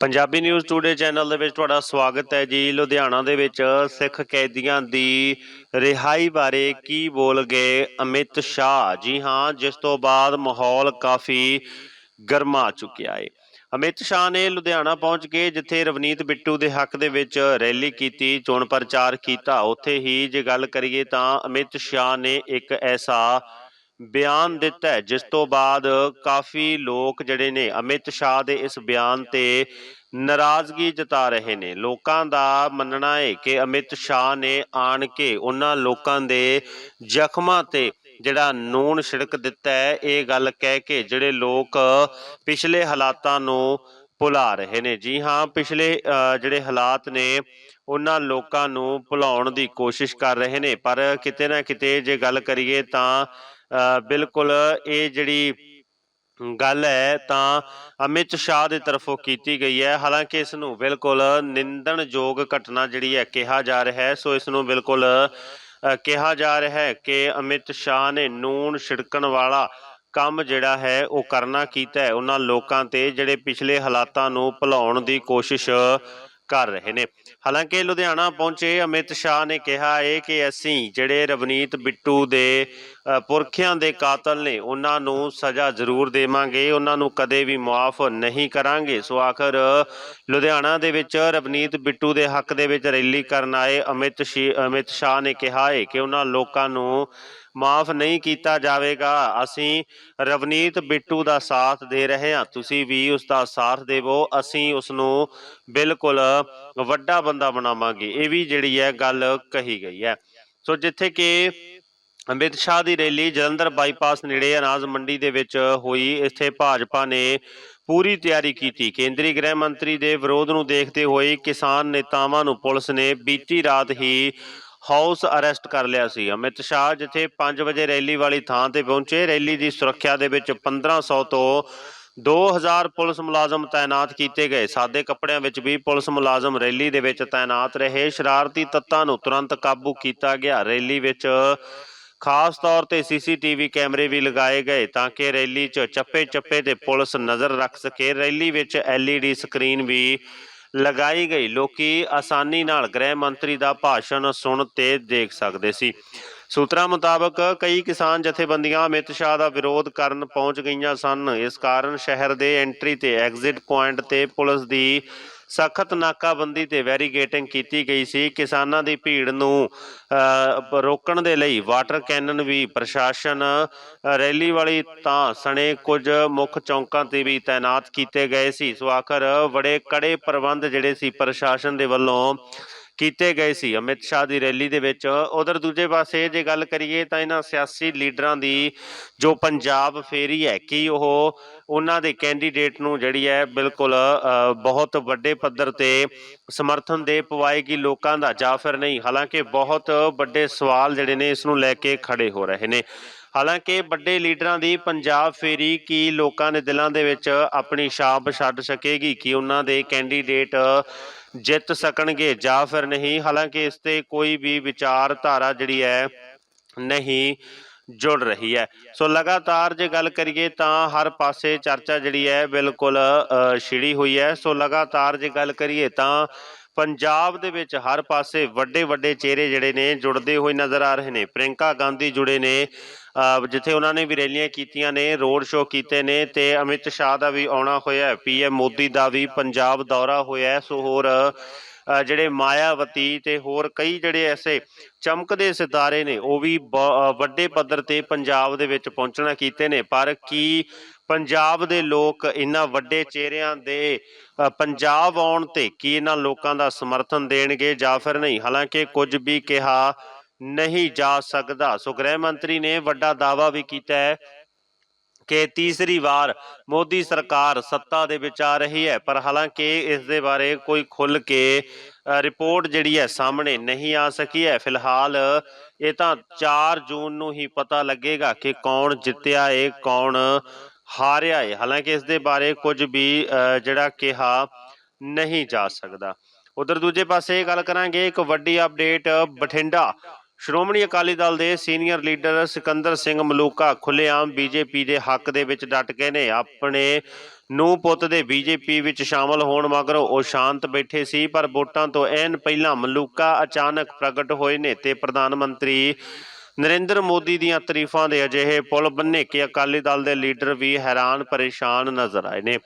Punjabi news today channel ਦੇ ਵਿੱਚ ਤੁਹਾਡਾ ਸਵਾਗਤ ਹੈ ਜੀ। ਲੁਧਿਆਣਾ ਦੇ ਵਿੱਚ ਸਿੱਖ ਕੈਦੀਆਂ ਦੀ ਰਿਹਾਈ ਬਾਰੇ ਕੀ ਬੋਲ ਗਏ ਅਮਿਤ ਸ਼ਾਹ? ਜੀ ਹਾਂ, ਜਿਸ ਤੋਂ ਬਾਅਦ ਮਾਹੌਲ ਕਾਫੀ ਗਰਮਾ ਚੁੱਕਿਆ ਹੈ ਅਮਿਤ ਸ਼ਾਹ ਨੇ ਲੁਧਿਆਣਾ ਪਹੁੰਚ ਕੇ ਜਿੱਥੇ ਰਵਨੀਤ ਬਿੱਟੂ ਦੇ ਹੱਕ ਦੇ ਵਿੱਚ ਰੈਲੀ ਕੀਤੀ, ਚੋਣ ਪ੍ਰਚਾਰ ਕੀਤਾ, ਉੱਥੇ ਹੀ ਜੇ ਗੱਲ ਕਰੀਏ ਤਾਂ ਅਮਿਤ ਸ਼ਾਹ ਨੇ ਇੱਕ ਐਸਾ ਬਿਆਨ ਦਿੱਤਾ ਹੈ, ਜਿਸ ਤੋਂ ਬਾਅਦ ਕਾਫੀ ਲੋਕ ਜਿਹੜੇ ਨੇ ਅਮਿਤ ਸ਼ਾਹ ਦੇ ਇਸ ਬਿਆਨ ਤੇ ਨਾਰਾਜ਼ਗੀ ਜਤਾ ਰਹੇ ਨੇ। ਲੋਕਾਂ ਦਾ ਮੰਨਣਾ ਹੈ ਕਿ ਅਮਿਤ ਸ਼ਾਹ ਨੇ ਆਣ ਕੇ ਉਹਨਾਂ ਲੋਕਾਂ ਦੇ ਜ਼ਖਮਾਂ ਤੇ ਜਿਹੜਾ ਨੂਨ ਛਿੜਕ ਦਿੱਤਾ ਹੈ ਇਹ ਗੱਲ ਕਹਿ ਕੇ ਜਿਹੜੇ ਲੋਕ ਪਿਛਲੇ ਹਾਲਾਤਾਂ ਨੂੰ ਭੁਲਾ ਰਹੇ ਨੇ। ਜੀ ਹਾਂ ਪਿਛਲੇ ਜਿਹੜੇ ਹਾਲਾਤ ਨੇ ਉਹਨਾਂ ਲੋਕਾਂ ਨੂੰ ਭੁਲਾਉਣ ਦੀ ਕੋਸ਼ਿਸ਼ ਕਰ ਰਹੇ ਨੇ ਪਰ ਕਿਤੇ ਨਾ ਕਿਤੇ ਜੇ ਗੱਲ ਕਰੀਏ ਤਾਂ ਬਿਲਕੁਲ ਇਹ ਜਿਹੜੀ ਗੱਲ ਹੈ ਤਾਂ ਅਮਿਤ ਸ਼ਾਹ ਦੇ ਤਰਫੋਂ ਕੀਤੀ ਗਈ ਹੈ। ਹਾਲਾਂਕਿ ਇਸ ਨੂੰ ਬਿਲਕੁਲ ਨਿੰਦਣਯੋਗ ਘਟਨਾ ਜਿਹੜੀ ਹੈ ਕਿਹਾ ਜਾ ਰਿਹਾ ਹੈ। ਸੋ ਇਸ ਨੂੰ ਬਿਲਕੁਲ ਕਿਹਾ ਜਾ ਰਿਹਾ ਹੈ ਕਿ ਅਮਿਤ ਸ਼ਾਹ ਨੇ ਨੂਨ ਛਿੜਕਣ ਵਾਲਾ ਕੰਮ ਜਿਹੜਾ ਹੈ ਉਹ ਕਰਨਾ ਕੀਤਾ ਹੈ। ਉਹਨਾਂ ਲੋਕਾਂ ਤੇ ਜਿਹੜੇ ਪਿਛਲੇ ਹਾਲਾਤਾਂ ਨੂੰ ਭੁਲਾਉਣ ਦੀ ਕੋਸ਼ਿਸ਼ ਕਰ ਰਹੇ ਨੇ। ਹਾਲਾਂਕਿ ਲੁਧਿਆਣਾ ਪਹੁੰਚੇ ਅਮਿਤ ਸ਼ਾਹ ਨੇ ਕਿਹਾ ਹੈ ਕਿ ਅਸੀਂ ਜਿਹੜੇ ਰਵਨੀਤ ਬਿੱਟੂ ਦੇ ਪੁਰਖਿਆਂ ਦੇ ਕਾਤਲ ਨੇ, ਉਹਨਾਂ ਨੂੰ ਸਜ਼ਾ ਜ਼ਰੂਰ ਦੇਵਾਂਗੇ, ਉਹਨਾਂ ਨੂੰ ਕਦੇ ਵੀ ਮੁਆਫ ਨਹੀਂ ਕਰਾਂਗੇ। ਸੋ ਆਖਰ ਲੁਧਿਆਣਾ ਦੇ ਵਿੱਚ ਰਵਨੀਤ ਬਿੱਟੂ ਦੇ ਹੱਕ ਦੇ ਵਿੱਚ ਰੈਲੀ ਕਰਨ ਆਏ ਅਮਿਤ ਸ਼ੀ, ਅਮਿਤ ਸ਼ਾਹ ਨੇ ਕਿਹਾ ਹੈ ਕਿ ਉਹਨਾਂ ਲੋਕਾਂ ਨੂੰ ਮਾਫ ਨਹੀਂ ਕੀਤਾ ਜਾਵੇਗਾ। ਅਸੀਂ ਰਵਨੀਤ ਬਿੱਟੂ ਦਾ ਸਾਥ ਦੇ ਰਹੇ ਹਾਂ। ਤੁਸੀਂ ਵੀ ਉਸ ਦਾ ਸਾਥ ਦੇਵੋ। ਅਸੀਂ ਉਸ ਨੂੰ ਬਿਲਕੁਲ ਵੱਡਾ ਬੰਦਾ ਬਣਾਵਾਂਗੇ। ਇਹ ਵੀ ਜਿਹੜੀ ਹੈ ਗੱਲ ਕਹੀ ਗਈ ਹੈ। ਸੋ ਜਿੱਥੇ ਕਿ ਅਮਿਤ ਸ਼ਾਹ ਦੀ ਰੈਲੀ ਜਲੰਧਰ ਬਾਈਪਾਸ ਨੇੜੇ ਅਨਾਜ ਮੰਡੀ ਦੇ ਵਿੱਚ ਹੋਈ। ਇੱਥੇ ਭਾਜਪਾ ਨੇ ਪੂਰੀ ਤਿਆਰੀ ਕੀਤੀ। ਕੇਂਦਰੀ ਗ੍ਰਹਿ ਮੰਤਰੀ ਦੇ ਵਿਰੋਧ ਨੂੰ ਦੇਖਦੇ ਹੋਏ ਕਿਸਾਨ ਨੇਤਾਵਾਂ ਨੂੰ ਪੁਲਿਸ ਨੇ ਬੀਤੀ ਰਾਤ ਹੀ ਹਾਊਸ ਅਰੈਸਟ ਕਰ ਲਿਆ ਸੀ। ਅਮਿਤ ਸ਼ਾਹ ਜਿੱਥੇ 5 ਵਜੇ ਰੈਲੀ ਵਾਲੀ ਥਾਂ ਤੇ ਪਹੁੰਚੇ, ਰੈਲੀ ਦੀ ਸੁਰੱਖਿਆ ਦੇ ਵਿੱਚ 1500 ਤੋਂ 2000 ਪੁਲਿਸ ਮੁਲਾਜ਼ਮ ਤਾਇਨਾਤ ਕੀਤੇ ਗਏ। ਸਾਦੇ ਕੱਪੜਿਆਂ ਵਿੱਚ ਵੀ ਪੁਲਿਸ ਮੁਲਾਜ਼ਮ ਰੈਲੀ ਦੇ ਵਿੱਚ ਤਾਇਨਾਤ ਰਹੇ। ਸ਼ਰਾਰਤੀ ਤੱਤਾਂ ਨੂੰ ਤੁਰੰਤ ਕਾਬੂ ਕੀਤਾ ਗਿਆ। ਰੈਲੀ ਵਿੱਚ ਖਾਸ ਤੌਰ ਤੇ ਸੀਸੀਟੀਵੀ ਕੈਮਰੇ ਵੀ ਲਗਾਏ ਗਏ ਤਾਂ ਕਿ ਰੈਲੀ 'ਚ ਚੱਪੇ-ਚੱਪੇ ਤੇ ਪੁਲਿਸ ਨਜ਼ਰ ਰੱਖ ਸਕੇ। ਰੈਲੀ ਵਿੱਚ ਐਲਈਡੀ ਸਕਰੀਨ ਵੀ ਲਗਾਈ ਗਈ। ਲੋਕੀ ਆਸਾਨੀ ਨਾਲ ਗ੍ਰਹਿ ਮੰਤਰੀ ਦਾ ਭਾਸ਼ਣ ਸੁਣ ਤੇ ਦੇਖ ਸਕਦੇ ਸੀ। ਸੂਤਰਾਂ ਮੁਤਾਬਕ ਕਈ ਕਿਸਾਨ ਜਥੇਬੰਦੀਆਂ ਅਮਿਤ ਸ਼ਾਹ ਦਾ ਵਿਰੋਧ ਕਰਨ ਪਹੁੰਚ ਗਈਆਂ ਸਨ। ਇਸ ਕਾਰਨ ਸ਼ਹਿਰ ਦੇ ਐਂਟਰੀ ਤੇ ਐਗਜ਼ਿਟ ਪੁਆਇੰਟ ਤੇ ਪੁਲਿਸ ਦੀ ਸਖਤ ਨਾਕਾਬੰਦੀ ਤੇ ਵੈਰੀਗੇਟਿੰਗ ਕੀਤੀ ਗਈ ਸੀ। ਕਿਸਾਨਾਂ ਦੀ ਭੀੜ ਨੂੰ ਰੋਕਣ ਦੇ ਲਈ ਵਾਟਰ ਕੈਨਨ ਵੀ ਪ੍ਰਸ਼ਾਸਨ ਰੈਲੀ ਵਾਲੀ ਤਾਂ ਸਣੇ ਕੁਝ ਮੁੱਖ ਚੌਂਕਾਂ ਤੇ ਵੀ ਤਾਇਨਾਤ ਕੀਤੇ ਗਏ ਸੀ। ਸੋ ਆਖਰ ਬੜੇ ਕੜੇ ਪ੍ਰਬੰਧ ਜਿਹੜੇ ਸੀ ਪ੍ਰਸ਼ਾਸਨ ਦੇ ਵੱਲੋਂ ਕੀਤੇ ਗਏ ਸੀ। ਅਮਿਤ ਸ਼ਾਹ ਦੀ ਰੈਲੀ ਦੇ ਵਿੱਚ ਉਧਰ ਦੂਜੇ ਪਾਸੇ ਜੇ ਗੱਲ ਕਰੀਏ ਤਾਂ ਇਹਨਾਂ ਸਿਆਸੀ ਲੀਡਰਾਂ ਦੀ ਜੋ ਪੰਜਾਬ ਫੇਰੀ ਹੈ, ਕਿ ਉਹ ਉਹਨਾਂ ਦੇ ਕੈਂਡੀਡੇਟ ਨੂੰ ਜਿਹੜੀ ਹੈ ਬਿਲਕੁਲ ਬਹੁਤ ਵੱਡੇ ਪੱਧਰ ਤੇ ਸਮਰਥਨ ਦੇ ਪਵਾਏਗੀ ਲੋਕਾਂ ਦਾ ਜਾਂ ਫਿਰ ਨਹੀਂ? ਹਾਲਾਂਕਿ ਬਹੁਤ ਵੱਡੇ ਸਵਾਲ ਜਿਹੜੇ ਨੇ ਇਸ ਨੂੰ ਲੈ ਕੇ ਖੜੇ ਹੋ ਰਹੇ ਨੇ। ਹਾਲਾਂਕਿ ਵੱਡੇ ਲੀਡਰਾਂ ਦੀ ਪੰਜਾਬ ਫੇਰੀ ਕੀ ਲੋਕਾਂ ਦੇ ਦਿਲਾਂ ਦੇ ਵਿੱਚ ਆਪਣੀ ਛਾਪ ਛੱਡ ਸਕੇਗੀ? ਕਿ ਉਹਨਾਂ ਦੇ ਕੈਂਡੀਡੇਟ ਜਿੱਤ ਸਕਣਗੇ ਜਾਂ ਫਿਰ ਨਹੀਂ। ਹਾਲਾਂਕਿ ਇਸ ਤੇ ਕੋਈ ਵੀ ਵਿਚਾਰਧਾਰਾ ਜਿਹੜੀ ਹੈ ਨਹੀਂ ਜੁੜ ਰਹੀ ਹੈ। ਸੋ ਲਗਾਤਾਰ ਜੇ ਗੱਲ ਕਰੀਏ ਤਾਂ ਹਰ ਪਾਸੇ ਚਰਚਾ ਜਿਹੜੀ ਹੈ ਬਿਲਕੁਲ ਅ, ਛਿੜੀ ਹੋਈ ਹੈ। ਸੋ ਲਗਾਤਾਰ ਜੇ ਗੱਲ ਕਰੀਏ ਤਾਂ ਪੰਜਾਬ ਦੇ ਵਿੱਚ ਹਰ ਪਾਸੇ ਵੱਡੇ ਵੱਡੇ ਚਿਹਰੇ ਜਿਹੜੇ ਨੇ ਜੁੜਦੇ ਹੋਏ ਨਜ਼ਰ ਆ ਰਹੇ ਨੇ। ਪ੍ਰਿੰਕਾ ਗਾਂਧੀ ਜੁੜੇ ਨੇ। ਜਿੱਥੇ ਉਹਨਾਂ ਨੇ ਵੀ ਰੈਲੀਆਂ ਕੀਤੀਆਂ ਨੇ, ਰੋਡ ਸ਼ੋਅ ਕੀਤੇ ਨੇ ਤੇ ਅਮਿਤ ਸ਼ਾਹ ਦਾ ਵੀ ਆਉਣਾ ਹੋਇਆ ਪੀਐਮ ਮੋਦੀ ਦਾ ਵੀ ਪੰਜਾਬ ਦੌਰਾ ਹੋਇਆ ਹੈ। ਸੋ ਹੋਰ ਜਿਹੜੇ ਮਾਇਆਵਤੀ ਤੇ ਹੋਰ ਕਈ ਜਿਹੜੇ ਐਸੇ ਚਮਕਦੇ ਸਿਤਾਰੇ ਨੇ, ਉਹ ਵੀ ਬ- ਵੱਡੇ ਪੱਧਰ ਤੇ ਪੰਜਾਬ ਦੇ ਵਿੱਚ ਪਹੁੰਚਣਾ ਕੀਤੇ ਨੇ ਪਰ ਕੀ ਪੰਜਾਬ ਦੇ ਲੋਕ ਇਹਨਾਂ ਵੱਡੇ ਚਿਹਰਿਆਂ ਦੇ ਪੰਜਾਬ ਆਉਣ ਤੇ ਕੀ ਇਹਨਾਂ ਲੋਕਾਂ ਦਾ ਸਮਰਥਨ ਦੇਣਗੇ ਜਾਂ ਫਿਰ ਨਹੀਂ ਹਾਲਾਂਕਿ ਕੁਝ ਵੀ ਕਿਹਾ ਨਹੀਂ ਜਾ ਸਕਦਾ। ਸੋ ਗ੍ਰਹਿ ਮੰਤਰੀ ਨੇ ਵੱਡਾ ਦਾਅਵਾ ਵੀ ਕੀਤਾ ਹੈ ਕਿ ਤੀਸਰੀ ਵਾਰ ਮੋਦੀ ਸਰਕਾਰ ਸੱਤਾ ਦੇ ਵਿੱਚ ਆ ਰਹੀ ਹੈ। ਪਰ ਹਾਲਾਂਕਿ ਇਸ ਦੇ ਬਾਰੇ ਕੋਈ ਖੁੱਲ ਕੇ ਰਿਪੋਰਟ ਜਿਹੜੀ ਹੈ ਸਾਹਮਣੇ ਨਹੀਂ ਆ ਸਕੀ ਹੈ। ਫਿਲਹਾਲ ਇਹ ਤਾਂ 4 ਜੂਨ ਨੂੰ ਹੀ ਪਤਾ ਲੱਗੇਗਾ ਕਿ ਕੌਣ ਜਿੱਤਿਆ ਏ ਕੌਣ ਹਾਰਿਆ ਏ। ਹਾਲਾਂਕਿ ਇਸ ਦੇ ਬਾਰੇ ਕੁਝ ਵੀ ਅ, ਜਿਹੜਾ ਕਿਹਾ ਨਹੀਂ ਜਾ ਸਕਦਾ। ਉਧਰ ਦੂਜੇ ਪਾਸੇ ਗੱਲ ਕਰਾਂਗੇ ਇੱਕ ਵੱਡੀ ਅਪਡੇਟ ਬਠਿੰਡਾ ਸ਼੍ਰੋਮਣੀ ਅਕਾਲੀ ਦਲ ਦੇ ਸੀਨੀਅਰ ਲੀਡਰ ਸਿਕੰਦਰ ਸਿੰਘ ਮਲੂਕਾ ਖੁੱਲੇਆਮ ਬੀਜੇਪੀ ਦੇ ਹੱਕ ਦੇ ਵਿੱਚ ਡਟ ਗਏ ਨੇ। ਆਪਣੇ ਨੂੰ ਪੁੱਤ ਦੇ ਬੀਜੇਪੀ ਵਿੱਚ ਸ਼ਾਮਲ ਹੋਣ ਮਗਰੋਂ ਉਹ ਸ਼ਾਂਤ ਬੈਠੇ ਸੀ, ਪਰ ਵੋਟਾਂ ਤੋਂ ਐਨ ਪਹਿਲਾਂ ਮਲੂਕਾ ਅਚਾਨਕ ਪ੍ਰਗਟ ਹੋਏ ਨੇ ਤੇ ਪ੍ਰਧਾਨ ਮੰਤਰੀ ਨਰਿੰਦਰ ਮੋਦੀ ਦੀਆਂ ਤਾਰੀਫਾਂ ਦੇ ਅਜਿਹੇ ਪੁਲ ਬੰਨੇ ਕਿ ਅਕਾਲੀ ਦਲ ਦੇ ਲੀਡਰ ਵੀ ਹੈਰਾਨ ਪਰੇਸ਼ਾਨ ਨਜ਼ਰ ਆਏ ਨੇ।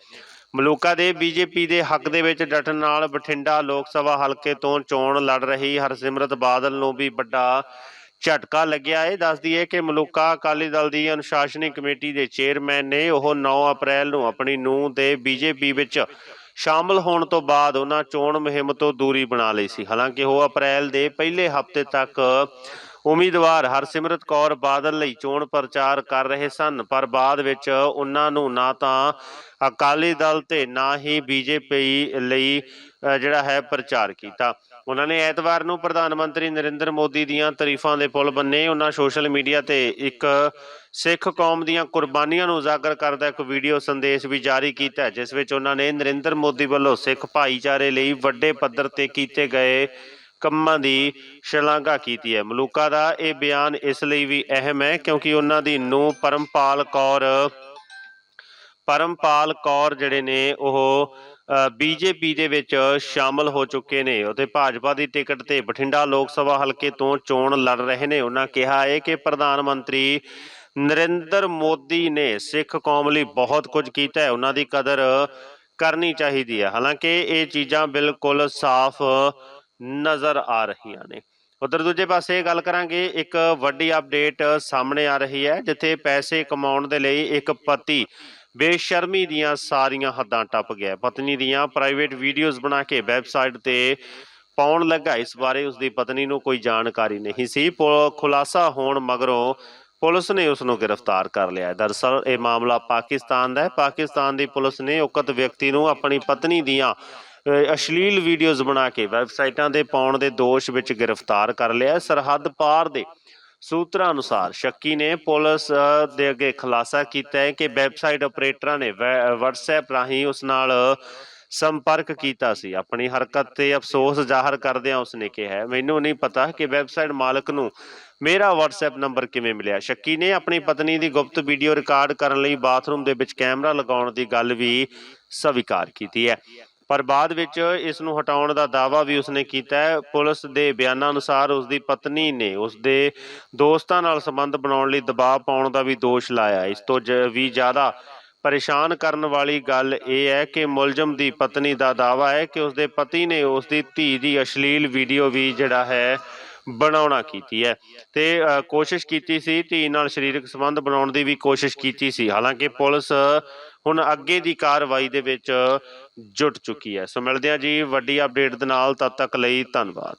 ਮਲੂਕਾ ਦੇ ਬੀਜੇਪੀ ਦੇ ਹੱਕ ਦੇ ਵਿੱਚ ਡਟਣ ਨਾਲ ਬਠਿੰਡਾ ਲੋਕ ਸਭਾ ਹਲਕੇ ਤੋਂ ਚੋਣ ਲੜ ਰਹੀ ਹਰਸਿਮਰਤ ਬਾਦਲ ਨੂੰ ਵੀ ਵੱਡਾ ਝਟਕਾ ਲੱਗਿਆ। ਹੈ ਦੱਸਦੀ ਹੈ ਕਿ ਮਲੂਕਾ ਅਕਾਲੀ ਦਲ ਦੀ ਅਨੁਸ਼ਾਸਨੀ ਕਮੇਟੀ ਦੇ ਚੇਅਰਮੈਨ ਨੇ ਉਹ 9 ਅਪ੍ਰੈਲ ਨੂੰ ਆਪਣੀ ਨੂੰਹ ਦੇ ਬੀਜੇਪੀ ਵਿੱਚ ਸ਼ਾਮਲ ਹੋਣ ਤੋਂ ਬਾਅਦ ਉਹਨਾਂ ਚੋਣ ਮੁਹਿੰਮ ਤੋਂ ਦੂਰੀ ਬਣਾ ਲਈ ਸੀ। ਹਾਲਾਂਕਿ ਉਹ ਅਪ੍ਰੈਲ ਦੇ ਪਹਿਲੇ ਹਫ਼ਤੇ ਤੱਕ ਉਮੀਦਵਾਰ ਹਰਸਿਮਰਤ ਕੌਰ ਬਾਦਲ ਲਈ ਚੋਣ ਪ੍ਰਚਾਰ ਕਰ ਰਹੇ ਸਨ, ਪਰ ਬਾਅਦ ਵਿੱਚ ਉਹਨਾਂ ਨੂੰ ਨਾ ਤਾਂ ਅਕਾਲੀ ਦਲ ਤੇ ਨਾ ਹੀ ਬੀਜੇਪੀ ਲਈ ਜਿਹੜਾ ਹੈ ਪ੍ਰਚਾਰ ਕੀਤਾ। ਉਹਨਾਂ ਨੇ ਐਤਵਾਰ ਨੂੰ ਪ੍ਰਧਾਨ ਮੰਤਰੀ ਨਰਿੰਦਰ ਮੋਦੀ ਦੀਆਂ ਤਾਰੀਫਾਂ ਦੇ ਪੁਲ ਬੰਨੇ। ਉਹਨਾਂ ਸੋਸ਼ਲ ਮੀਡੀਆ ਤੇ ਇੱਕ ਸਿੱਖ ਕੌਮ ਦੀਆਂ ਕੁਰਬਾਨੀਆਂ ਨੂੰ ਉਜਾਗਰ ਕਰਦਾ ਇੱਕ ਵੀਡੀਓ ਸੰਦੇਸ਼ ਵੀ ਜਾਰੀ ਕੀਤਾ, ਜਿਸ ਵਿੱਚ ਉਹਨਾਂ ਨੇ ਨਰਿੰਦਰ ਮੋਦੀ ਵੱਲੋਂ ਸਿੱਖ ਭਾਈਚਾਰੇ ਲਈ ਵੱਡੇ ਪੱਧਰ ਤੇ ਕੀਤੇ ਗਏ ਕੰਮਾਂ ਦੀ ਸ਼ਲਾਘਾ ਕੀਤੀ ਹੈ। ਮਲੂਕਾ ਦਾ ਇਹ ਬਿਆਨ ਇਸ ਲਈ ਵੀ ਅਹਿਮ ਹੈ ਕਿਉਂਕਿ ਉਹਨਾਂ ਦੀ ਨੂੰ ਪਰਮਪਾਲ ਕੌਰ ਪਰਮਪਾਲ ਕੌਰ ਜਿਹੜੇ ਨੇ ਉਹ ਬੀਜੇਪੀ ਦੇ ਵਿੱਚ ਸ਼ਾਮਲ ਹੋ ਚੁੱਕੇ ਨੇ। ਅਤੇ ਭਾਜਪਾ ਦੀ ਟਿਕਟ ਤੇ ਬਠਿੰਡਾ ਲੋਕ ਸਭਾ ਹਲਕੇ ਤੋਂ ਚੋਣ ਲੜ ਰਹੇ ਨੇ। ਉਹਨਾਂ ਕਿਹਾ ਹੈ ਕਿ ਪ੍ਰਧਾਨ ਮੰਤਰੀ ਨਰਿੰਦਰ ਮੋਦੀ ਨੇ ਸਿੱਖ ਕੌਮ ਲਈ ਬਹੁਤ ਕੁਝ ਕੀਤਾ ਹੈ। ਉਹਨਾਂ ਦੀ ਕਦਰ ਕਰਨੀ ਚਾਹੀਦੀ ਹੈ। ਹਾਲਾਂਕਿ ਇਹ ਚੀਜ਼ਾਂ ਬਿਲਕੁਲ ਸਾਫ਼ ਨਜ਼ਰ ਆ ਰਹੀਆਂ ਨੇ। ਉਧਰ ਦੂਜੇ ਪਾਸੇ ਗੱਲ ਕਰਾਂਗੇ, ਇੱਕ ਵੱਡੀ ਅਪਡੇਟ ਸਾਹਮਣੇ ਆ ਰਹੀ ਹੈ, ਜਿੱਥੇ ਪੈਸੇ ਕਮਾਉਣ ਦੇ ਲਈ ਇੱਕ ਪਤੀ ਬੇਸ਼ਰਮੀ ਦੀਆਂ ਸਾਰੀਆਂ ਹੱਦਾਂ ਟੱਪ ਗਿਆ ਪਤਨੀ ਦੀਆਂ ਪ੍ਰਾਈਵੇਟ ਵੀਡੀਓਜ਼ ਬਣਾ ਕੇ ਵੈਬਸਾਈਟ ਤੇ ਪਾਉਣ ਲੱਗਾ। ਇਸ ਬਾਰੇ ਉਸ ਦੀ ਪਤਨੀ ਨੂੰ ਕੋਈ ਜਾਣਕਾਰੀ ਨਹੀਂ ਸੀ। ਪੁ- ਖੁਲਾਸਾ ਹੋਣ ਮਗਰੋਂ ਪੁਲਿਸ ਨੇ ਉਸ ਨੂੰ ਗ੍ਰਿਫਤਾਰ ਕਰ ਲਿਆ ਹੈ। ਦਰਅਸਲ ਇਹ ਮਾਮਲਾ ਪਾਕਿਸਤਾਨ ਦਾ ਹੈ। ਪਾਕਿਸਤਾਨ ਦੀ ਪੁਲਿਸ ਨੇ ਉਕਤ ਵਿਅਕਤੀ ਨੂੰ ਆਪਣੀ ਪਤਨੀ ਦੀਆਂ ਅਸ਼ਲੀਲ ਵੀਡੀਓਜ਼ ਬਣਾ ਕੇ ਵੈਬਸਾਈਟਾਂ ਦੇ ਪਾਉਣ ਦੇ ਦੋਸ਼ ਵਿੱਚ ਗ੍ਰਿਫਤਾਰ ਕਰ ਲਿਆ। ਹੈ। ਸਰਹੱਦ ਪਾਰ ਦੇ ਸੂਤਰਾਂ ਅਨੁਸਾਰ ਸ਼ੱਕੀ ਨੇ ਪੁਲਿਸ ਦੇ ਅੱਗੇ ਖੁਲਾਸਾ ਕੀਤਾ ਹੈ ਕਿ ਵੈਬਸਾਈਟ ਆਪਰੇਟਰਾਂ ਨੇ WhatsApp ਰਾਹੀਂ ਉਸ ਨਾਲ ਸੰਪਰਕ ਕੀਤਾ ਸੀ। ਆਪਣੀ ਹਰਕਤ ਤੇ ਅਫਸੋਸ ਜ਼ਾਹਰ ਕਰਦਿਆਂ ਉਸਨੇ ਕਿਹਾ, ਮੈਨੂੰ ਨਹੀਂ ਪਤਾ ਕਿ ਵੈਬਸਾਈਟ ਮਾਲਕ ਨੂੰ ਮੇਰਾ WhatsApp ਨੰਬਰ ਕਿਵੇਂ ਮਿਲਿਆ। ਸ਼ੱਕੀ ਨੇ ਆਪਣੀ ਪਤਨੀ ਦੀ ਗੁਪਤ ਵੀਡੀਓ ਰਿਕਾਰਡ ਕਰਨ ਲਈ ਬਾਥਰੂਮ ਦੇ ਵਿੱਚ ਕੈਮਰਾ ਲਗਾਉਣ ਦੀ ਗੱਲ ਵੀ ਸਵੀਕਾਰ ਕੀਤੀ ਹੈ। ਪਰ ਬਾਅਦ ਵਿੱਚ ਇਸ ਨੂੰ ਹਟਾਉਣ ਦਾ ਦਾਅਵਾ ਵੀ ਉਸਨੇ ਕੀਤਾ ਹੈ। ਪੁਲਿਸ ਦੇ ਬਿਆਨਾਂ ਅਨੁਸਾਰ ਉਸ ਦੀ ਪਤਨੀ ਨੇ ਉਸ ਦੇ ਦੋਸਤਾਂ ਨਾਲ ਸੰਬੰਧ ਬਣਾਉਣ ਲਈ ਦਬਾਅ ਪਾਉਣ ਦਾ ਵੀ ਦੋਸ਼ ਲਾਇਆ। ਇਸ ਤੋਂ ਜ- ਵੀ ਜ਼ਿਆਦਾ ਪਰੇਸ਼ਾਨ ਕਰਨ ਵਾਲੀ ਗੱਲ ਇਹ ਹੈ ਕਿ ਮੁਲਜ਼ਮ ਦੀ ਪਤਨੀ ਦਾ ਦਾਅਵਾ ਹੈ ਕਿ ਉਸ ਦੇ ਪਤੀ ਨੇ ਉਸ ਦੀ ਧੀ ਦੀ ਅਸ਼ਲੀਲ ਵੀਡੀਓ ਵੀ ਜਿਹੜਾ ਹੈ ਬਣਾਉਣਾ ਕੀਤੀ ਹੈ ਤੇ ਕੋਸ਼ਿਸ਼ ਕੀਤੀ ਸੀ ਧੀ ਨਾਲ ਸਰੀਰਕ ਸੰਬੰਧ ਬਣਾਉਣ ਦੀ ਵੀ ਕੋਸ਼ਿਸ਼ ਕੀਤੀ ਸੀ। ਹਾਲਾਂਕਿ ਪੁਲਿਸ ਹੁਣ ਅੱਗੇ ਦੀ ਕਾਰਵਾਈ ਦੇ ਵਿੱਚ ਜੁਟ ਚੁੱਕੀ ਹੈ। ਸੋ ਮਿਲਦੇ ਹਾਂ ਜੀ, ਵੱਡੀ ਅਪਡੇਟ ਦੇ ਨਾਲ, ਤਦ ਤੱਕ ਲਈ ਧੰਨਵਾਦ।